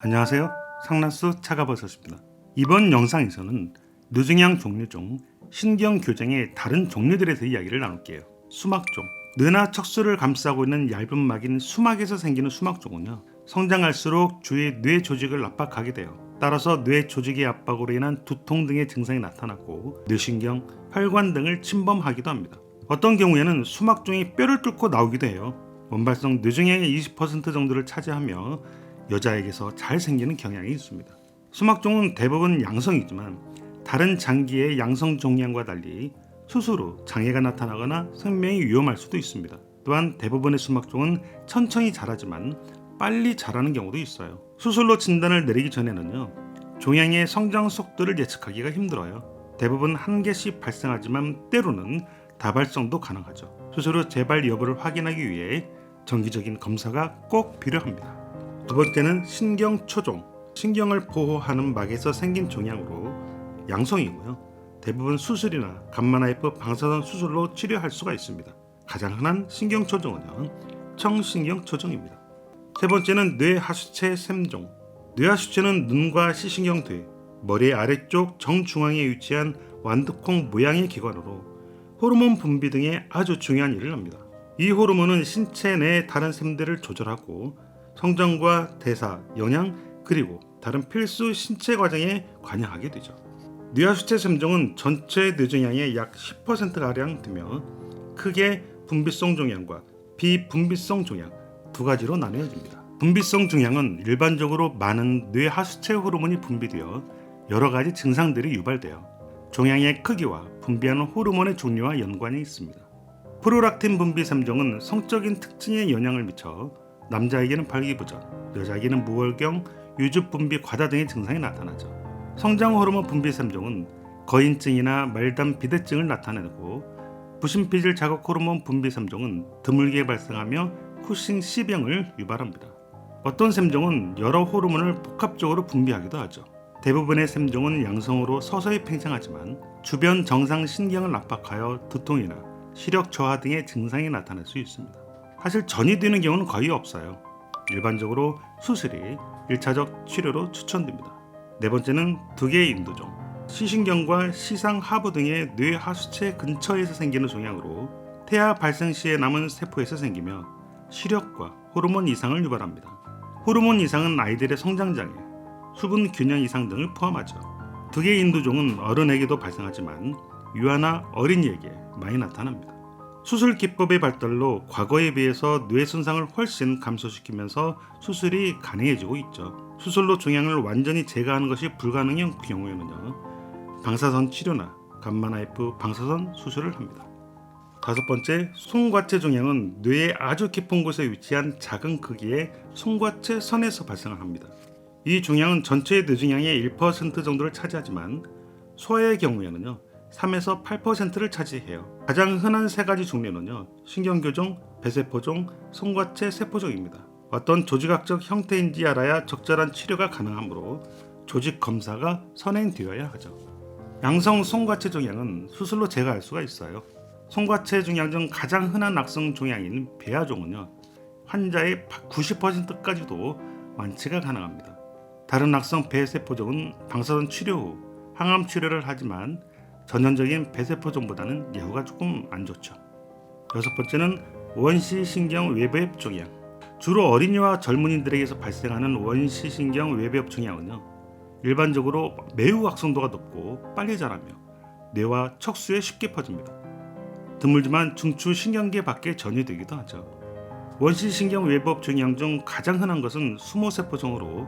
안녕하세요. 상란수 차가버섯입니다. 이번 영상에서는 뇌종양 종류 중 신경 교정의 다른 종류들에 대해 이야기를 나눌게요. 수막종. 뇌나 척수를 감싸고 있는 얇은 막인 수막에서 생기는 수막종은요. 성장할수록 주위 뇌 조직을 압박하게 돼요. 따라서 뇌 조직의 압박으로 인한 두통 등의 증상이 나타나고 뇌신경, 혈관 등을 침범하기도 합니다. 어떤 경우에는 수막종이 뼈를 뚫고 나오기도 해요. 원발성 뇌종양의 20% 정도를 차지하며 여자에게서 잘 생기는 경향이 있습니다. 수막종은 대부분 양성이지만 다른 장기의 양성 종양과 달리 후 장애가 나타나거나 생명이 위험할 수도 있습니다. 또한 대부분의 수막종은 천천히 자라지만 빨리 자라는 경우도 있어요. 수술로 진단을 내리기 전에는요. 종양의 성장 속도를 예측하기가 힘들어요. 대부분 한 개씩 발생하지만 때로는 다발성도 가능하죠. 수술 후 재발 여부를 확인하기 위해 정기적인 검사가 꼭 필요합니다. 두 번째는 신경 초종. 신경을 보호하는 막에서 생긴 종양으로 양성이고요. 대부분 수술이나 감마나이프 방사선 수술로 치료할 수가 있습니다. 가장 흔한 신경 초종은요. 청신경 초종입니다. 세 번째는 뇌하수체 샘종. 뇌하수체는 눈과 시신경 뒤, 머리 아래쪽 정중앙에 위치한 완두콩 모양의 기관으로 호르몬 분비 등의 아주 중요한 일을 합니다. 이 호르몬은 신체 내 다른 샘들을 조절하고 성장과 대사, 영양 그리고 다른 필수 신체 과정에 관여하게 되죠. 뇌하수체 샘종은 전체 뇌종양의 약 10%가량 되며 크게 분비성 종양과 비분비성 종양 두 가지로 나뉘어집니다. 분비성 종양은 일반적으로 많은 뇌하수체 호르몬이 분비되어 여러 가지 증상들이 유발되어 종양의 크기와 분비하는 호르몬의 종류와 연관이 있습니다. 프로락틴 분비 샘종은 성적인 특징에 영향을 미쳐 남자에게는 발기부전, 여자에게는 무월경, 유즙 분비 과다 등의 증상이 나타나죠. 성장 호르몬 분비 샘종은 거인증이나 말단 비대증을 나타내고 부신피질 자극 호르몬 분비 샘종은 드물게 발생하며 쿠싱 C병을 유발합니다. 어떤 샘종은 여러 호르몬을 복합적으로 분비하기도 하죠. 대부분의 샘종은 양성으로 서서히 팽창하지만 주변 정상 신경을 압박하여 두통이나 시력 저하 등의 증상이 나타날 수 있습니다. 사실 전이 되는 경우는 거의 없어요. 일반적으로 수술이 1차적 치료로 추천됩니다. 네 번째는 두 개의 인도종. 시신경과 시상 하부 등의 뇌 하수체 근처에서 생기는 종양으로 태아 발생 시에 남은 세포에서 생기며 시력과 호르몬 이상을 유발합니다. 호르몬 이상은 아이들의 성장 장애, 수분 균형 이상 등을 포함하죠. 두 개의 인도종은 어른에게도 발생하지만 유아나 어린이에게 많이 나타납니다. 수술 기법의 발달로 과거에 비해서 뇌 손상을 훨씬 감소시키면서 수술이 가능해지고 있죠. 수술로 종양을 완전히 제거하는 것이 불가능한 경우에는요. 방사선 치료나 감마나이프 방사선 수술을 합니다. 다섯 번째, 송과체 종양은 뇌의 아주 깊은 곳에 위치한 작은 크기의 송과체 선에서 발생을 합니다. 이 종양은 전체 뇌종양의 1% 정도를 차지하지만 소아의 경우에는요. 3에서 8%를 차지해요. 가장 흔한 세 가지 종류는요. 신경교종, 배세포종, 송과체 세포종입니다. 어떤 조직학적 형태인지 알아야 적절한 치료가 가능하므로 조직 검사가 선행되어야 하죠. 양성 송과체 종양은 수술로 제거할 수가 있어요. 송과체 종양 중 가장 흔한 악성 종양인 배아종은요. 환자의 90%까지도 완치가 가능합니다. 다른 악성 배세포종은 방사선 치료 후 항암 치료를 하지만 전형적인 배세포종보다는 예후가 조금 안 좋죠. 여섯 번째는 원시신경 외부엽 종양. 주로 어린이와 젊은이들에게서 발생하는 원시신경 외부엽 종양은요. 일반적으로 매우 악성도가 높고 빨리 자라며 뇌와 척수에 쉽게 퍼집니다. 드물지만 중추 신경계 밖에 전이되기도 하죠. 원시신경 외부엽 종양 중 가장 흔한 것은 수모세포종으로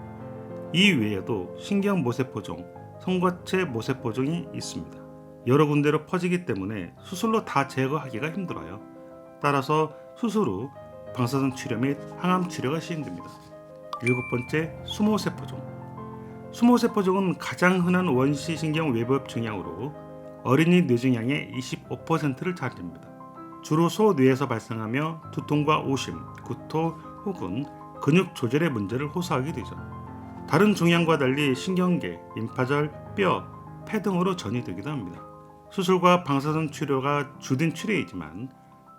이 외에도 신경 모세포종, 성과체 모세포종이 있습니다. 여러 군데로 퍼지기 때문에 수술로 다 제거하기가 힘들어요. 따라서 수술 후 방사선 치료 및 항암 치료가 시행됩니다. 일곱 번째, 수모세포종. 수모세포종은 가장 흔한 원시신경 외부엽 종양으로 어린이 뇌종양의 25%를 차지합니다. 주로 소뇌에서 발생하며 두통과 오심, 구토 혹은 근육 조절의 문제를 호소하게 되죠. 다른 종양과 달리 신경계, 임파절, 뼈, 폐 등으로 전이되기도 합니다. 수술과 방사선 치료가 주된 치료이지만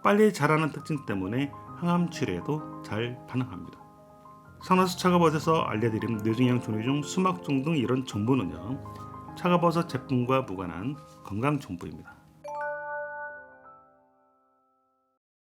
빨리 자라는 특징 때문에 항암 치료에도 잘 반응합니다. 산화수 차가버섯에서 알려드린 뇌종양 종류 중 수막종 등 이런 정보는요 차가버섯 제품과 무관한 건강 정보입니다.